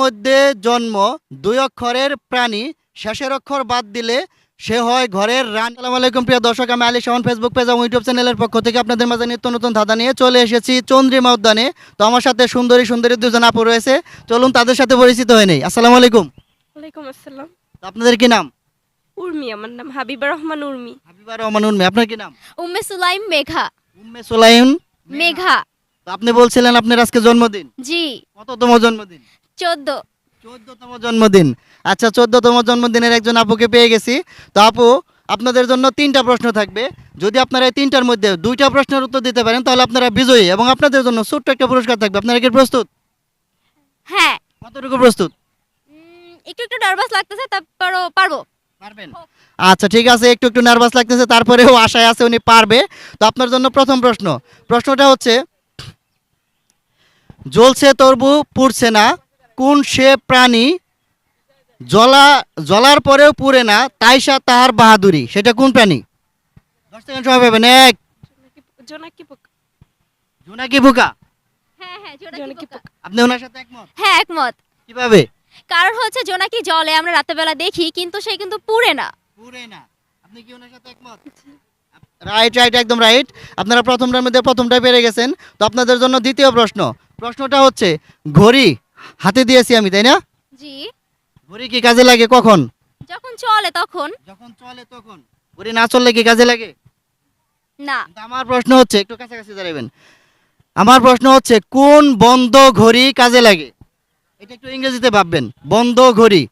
মধ্যে জন্ম দুই অক্ষরের প্রাণী শেষের অক্ষর বাদ দিলে সে হয় ঘরের রানী। আসসালামু আলাইকুম প্রিয় দর্শক আমি আলী শাহন ফেসবুক পেজ এবং ইউটিউব চ্যানেলের পক্ষ থেকে আপনাদের মাঝে নিত্য নতুন ধাঁধা নিয়ে চলে এসেছি চন্দ্রিমা উদ্যানে তো আমার সাথে সুন্দরী সুন্দরী দুজন আপু রয়েছে। চলুন তাদের সাথে পরিচিত হয়ে নেই। আসসালামু আলাইকুম। ওয়ালাইকুম আসসালাম। আপনাদের কি নাম? উর্মি আমার নাম হাবিবা রহমান উর্মি। হাবিবা রহমান উন্মে আপনার কি নাম? উম্মে সুলাইম মেঘা। উম্মে সোলাইন মেঘা। তো আপনি বলছিলেন আপনার আজকে জন্মদিন। জি। কততম জন্মদিন? চোদ্দ। চোদ্দতম জন্মদিন। আচ্ছা চোদ্দতম জন্মদিনের একজন আপুকে পেয়ে গেছি। তো আপু আপনাদের জন্য তিনটা প্রশ্ন থাকবে। যদি আপনারা এই তিনটার মধ্যে দুইটা প্রশ্নের উত্তর দিতে পারেন তাহলে আপনারা বিজয়ী এবং আপনাদের জন্য ছোট্ট একটা পুরস্কার থাকবে। আপনারা কি প্রস্তুত? হ্যাঁ। কতটুকু প্রস্তুত? একটু একটু নার্ভাস লাগতেছে তারপরও পারব। পারবেন? আচ্ছা ঠিক আছে একটু একটু নার্ভাস লাগতেছে তারপরেও আশায় আছে উনি পারবে। তো আপনার জন্য প্রথম প্রশ্ন। প্রশ্নটা হচ্ছে জ্বলছে তরবু পুড়ছে না। কোন সে প্রাণী জলা জলার পরেও পুড়ে না তাই সা তাহার বাহাদুরি। সেটা কোন প্রাণী? দশ সেকেন্ড সময় পাবেন এক। জোনাকি পোকা। জোনাকি পোকা? হ্যাঁ হ্যাঁ আপনি ওনার সাথে একমত? হ্যাঁ একমত। কীভাবে? কারণ হচ্ছে জোনাকি জলে আমরা রাতের দেখি কিন্তু সে কিন্তু পুড়ে না। পুরে না। আপনি কি ওনার সাথে একমত? রাইট রাইট একদম রাইট আপনারা প্রথমটার মধ্যে প্রথমটা পেরে গেছেন। তো আপনাদের জন্য দ্বিতীয় প্রশ্ন। প্রশ্নটা হচ্ছে ঘড়ি হাতে দিয়েছি আমি তাই না? জি। ঘড়ি কি কাজে লাগে কখন? যখন চলে তখন। যখন চলে তখন। ঘড়ি না চললে কি কাজে লাগে? না। কিন্তু আমার প্রশ্ন হচ্ছে একটু কাছাকাছি দাঁড়াবেন আমার প্রশ্ন হচ্ছে কোন বন্ধ ঘড়ি কাজে লাগে? এটা একটু ইংরেজিতে ভাববেন। বন্ধ ঘড়ি।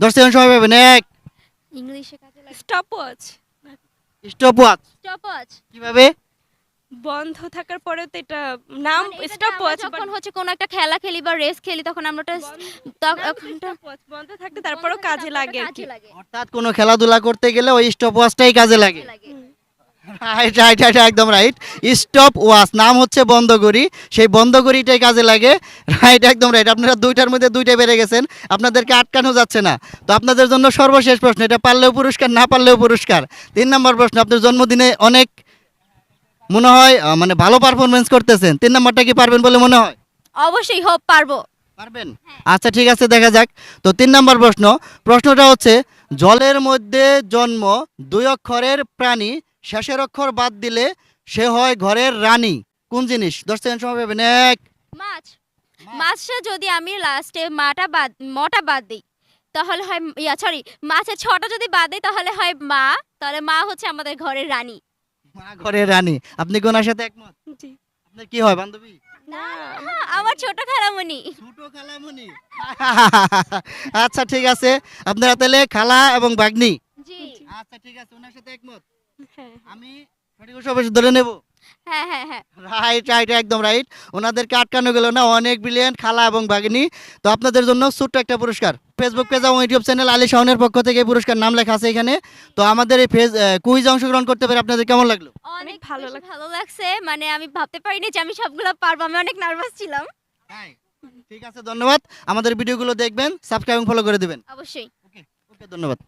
দশ সেকেন্ড সময় পাবেন। এক। ইংলিশে কাজে লাগে। Stop watch stop watch stopwatch. কীভাবে? বন্ধ থাকার পরে তো এটা নাম মানে স্টপ ওয়াচ যখন হচ্ছে কোনো একটা খেলা খেলি বা রেস খেলি তখন আমরা ওটা তখন বন্ধ থাকতে তারপরেও কাজে লাগে আর কি। অর্থাৎ কোনো খেলাধুলা করতে গেলে ওই স্টপ ওয়াচটাই কাজে লাগে। রাইট রাইট রাইট একদম রাইট স্টপ ওয়াচ নাম হচ্ছে বন্ধ ঘড়ি সেই বন্ধ ঘড়িটাই কাজে লাগে। রাইট একদম রাইট আপনারা দুইটার মধ্যে দুইটা বেড়ে গেছেন। আপনাদেরকে আটকানো যাচ্ছে না। তো আপনাদের জন্য সর্বশেষ প্রশ্ন এটা পারলেও পুরস্কার না পারলেও পুরস্কার? তিন নম্বর প্রশ্ন আপনার জন্মদিনে অনেক মনে হয় মানে ভালো পারফরমেন্স করতেছেন। তিন নম্বরটা কি পারবেন বলে মনে হয়? অবশ্যই হোপ পারব। পারবেন? আচ্ছা ঠিক আছে দেখা যাক। তো তিন নম্বর প্রশ্ন। প্রশ্নটা হচ্ছে জলের মধ্যে জন্ম দুই অক্ষরের প্রাণী শেষের অক্ষর বাদ দিলে সে হয় ঘরের রানী। কোন জিনিস? দশ সেকেন্ড সময় পাবেন এক মাছ। মাছটা যদি আমি লাস্টে মাটা বাদ মটা বাদ দিই তাহলে হয় ইয়া সরি মাছের ছটা যদি বাদ দিই তাহলে হয় মা তাহলে মা হচ্ছে আমাদের ঘরের রানী। মা ঘরের রানী। আপনি কি ওনার সাথে একমত? আপনার কি হয় বান্ধবী? না আমার ছোট খালামণি ছোট খালামণি আচ্ছা ঠিক আছে। আপনারা তাহলে খালা এবং বাগনি আচ্ছা ঠিক আছে। ওনার সাথে একমত? হ্যাঁ। আমি সঠিক সবাই ধরে নেব। হ্যাঁ হ্যাঁ হ্যাঁ। রাইট রাইট একদম রাইট ওনাদেরকে আটকানো গেল না। অনেক ব্রিলিয়েন্ট খালা এবং বাগিনী তো আপনাদের জন্য ছোট্ট একটা পুরস্কার। ফেসবুক পেজ এবং ইউটিউব চ্যানেল আলী শাহনের পক্ষ থেকে পুরস্কার নাম লেখা আছে এখানে। তো আমাদের এই ফেজ কুইজ অংশগ্রহণ করতে পেরে আপনাদের কেমন লাগল? অনেক ভালো ভালো ভালো লাগছে। মানে আমি ভাবতে পারিনি যে আমি সবগুলো পারব। আমি অনেক নার্ভাস ছিলাম। ঠিক আছে ধন্যবাদ। আমাদের ভিডিওগুলো দেখবেন সাবস্ক্রাইব এবং ফলো করে দেবেন। অবশ্যই। ওকে ওকে ধন্যবাদ।